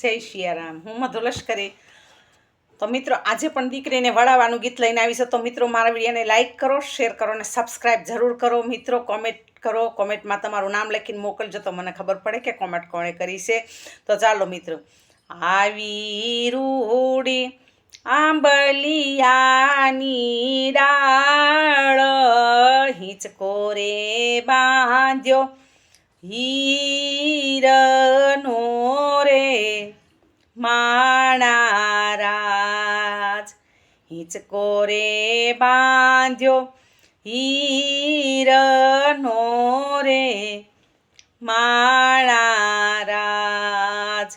જય શિયારામ. હું મધુ લશ્કરી. તો મિત્રો, આજે પણ દીકરીને વળાવવાનું ગીત લઈને આવી છે. તો મિત્રો, મારા વિડીયોને લાઇક કરો શેર કરો અને સબસ્ક્રાઈબ જરૂર કરો. મિત્રો કોમેન્ટ કરો. કોમેન્ટમાં તમારું નામ લખીને મોકલજો તો મને ખબર પડે કે કોમેન્ટ કોણે કરી છે. તો ચાલો મિત્રો. આવી રૂડી આંબલિયાની ડાળ હિંચકો રે બાંધ્યો. હીરનો રે માણારાજ હિંચકો રે બાંધ્યો હીરનો રે માણારાજ.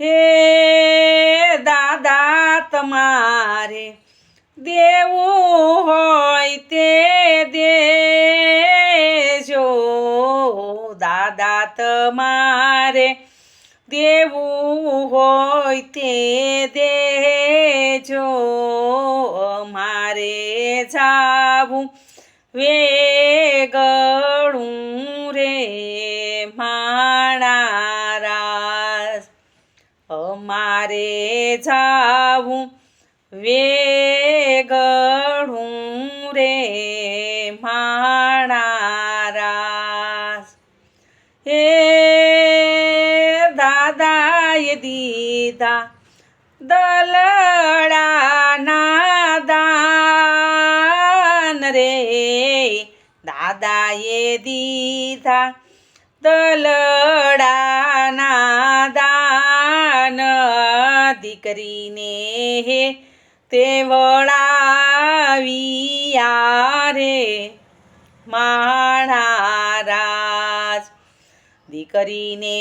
હે દાદા તમારે દેવું હોય તે દેજો દાદા તમારે દેવું હોય તે દેજો, મારે જાવું વેગળું રે માણારાસ અમારે જાવું વેગળું રે માણારાસ દીધા દલડાના દાન રે. દાદાએ દીધા દલડાના દાન. દીકરીને હે તે વળાવી રે. માણારાજ દીકરીને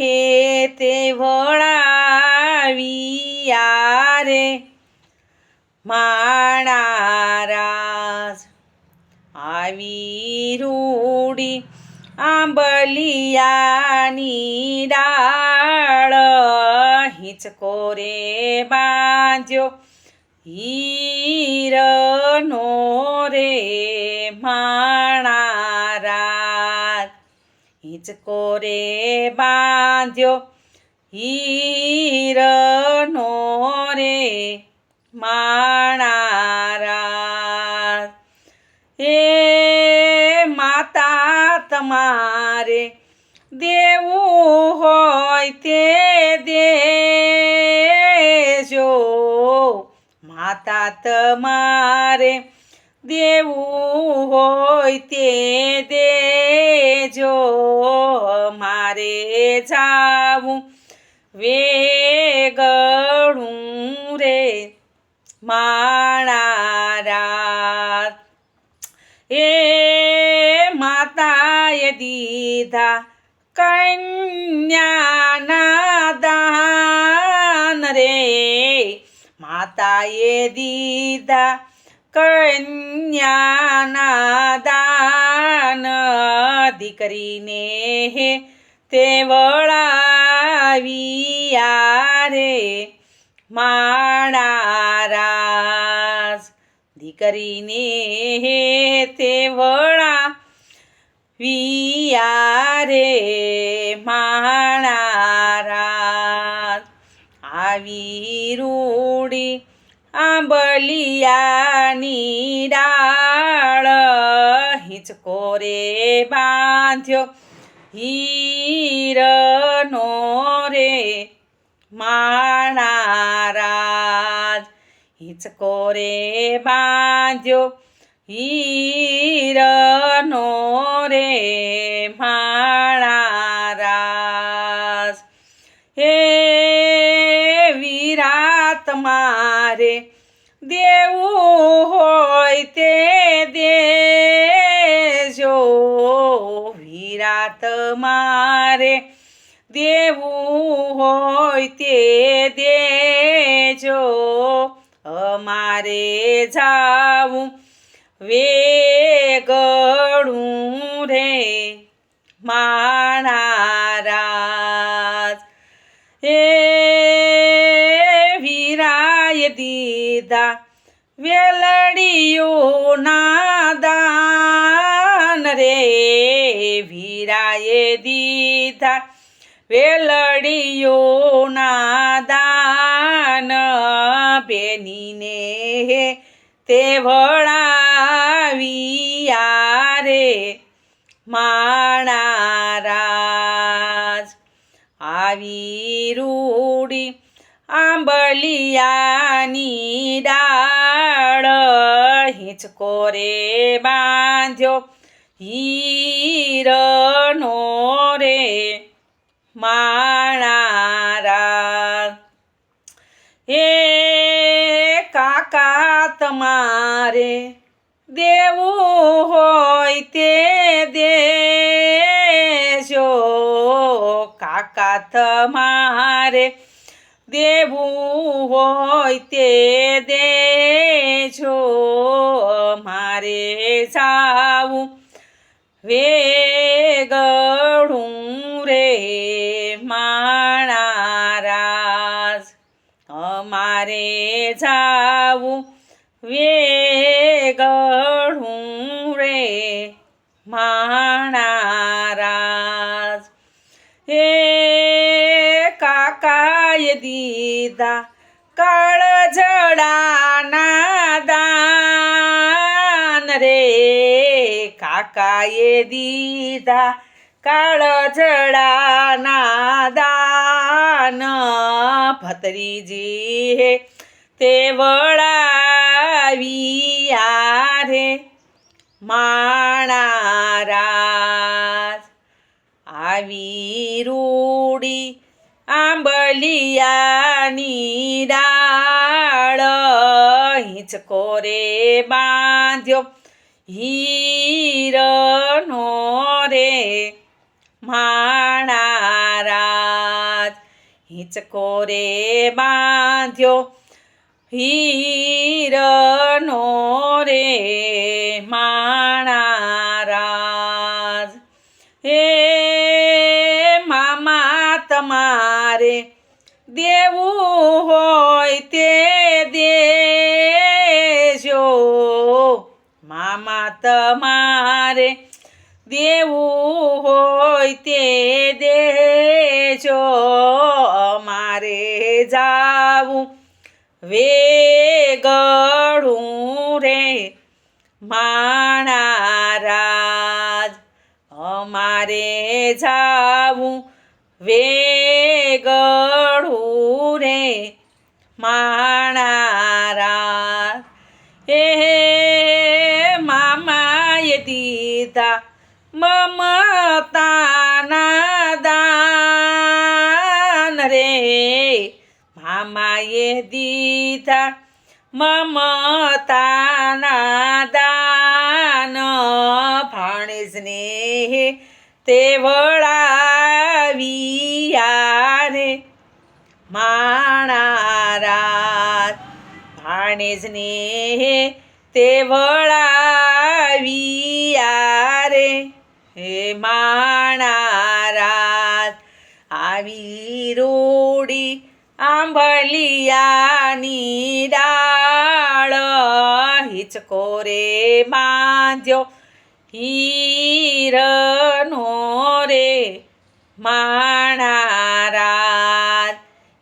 હે તે વળાવિયા રે માણારાજ આવી રૂડી આંબલિયાની ડાળ હિંચકો રે બાંધ્યો. હીરનો રે માણારાજ હિંચકો બાંધ્યો હીરનો રે માણારા. હે માતા તમારે દેવું હોય તે દેજો. માતા તમારે દેવું હોય તે દેજો, મારે જાવું વેગળું રે માણારાત એ માતાએ દીધા કન્યાના દાન રે. માતાએ દીધા કન્યાના દાન દીકરીને હે તે વળાવિયા રે માણારાજ દીકરીને હે તે વળા વિયારે માણારાજ આંબલિયાની ડાળ હિંચકો રે બાંધ્યો. હીરનો રે માણારાજ હિંચકો રે બાંધ્યો. હીરનો રે માણારાજ વિરાત મારે. દેવું હોય તે દેજો. અમારે જાવું વેગડું રે. માણારાજ. હે વીરાય દીધા વેલડીઓના દાન રે. રાજાએ દીધા વેલડીઓના દાન બેનીને હે તે વળાવિયા રે માણારાજ. આવી રૂડી આંબલિયાની ડાળ હિંચકો રે બાંધ્યો. હીરનો રે માણારા. હે કાકા તમારે દેવું હોય તે દેજો. કાકા તમારે દેવું હોય તે દેજો. મારે જાવું વેગળું રે માણારાસ અમારે જાવું વેગળું રે માણારાસ હે કાકાએ દીધા કાળ જડાના કાકાએ દીધા કાળ જડાના દાન. ભત્રીજી હે તે વળાવિયા રે માણારાજ. આવી રૂડી આંબલિયાની ડાળ હિંચકો રે બાંધ્યો. હીરનો રે, માણારાજ હિંચકો રે બાંધ્યો. હીરનો રે, માણારાજ, હે મામા તમારે દેવું હોય તે જાવું વેગળું રે માણારાજ અમારે જાવું વેગળું રે માણારાજ એ મામાએ દીધા મમતાના મામાએ દીધા મમતાના દાન ભાણેજને તે વળાવિયા રે માણારાજ ભાણેજને તે વળાવિયા રે હે માણારાજ આંબલિયાની ડાળ હિચકો રે બાંધ્યો હીરનો રે માણારાજ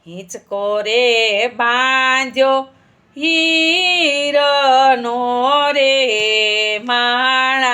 હિચકો રે બાંધ્યો હીરનો રે માણ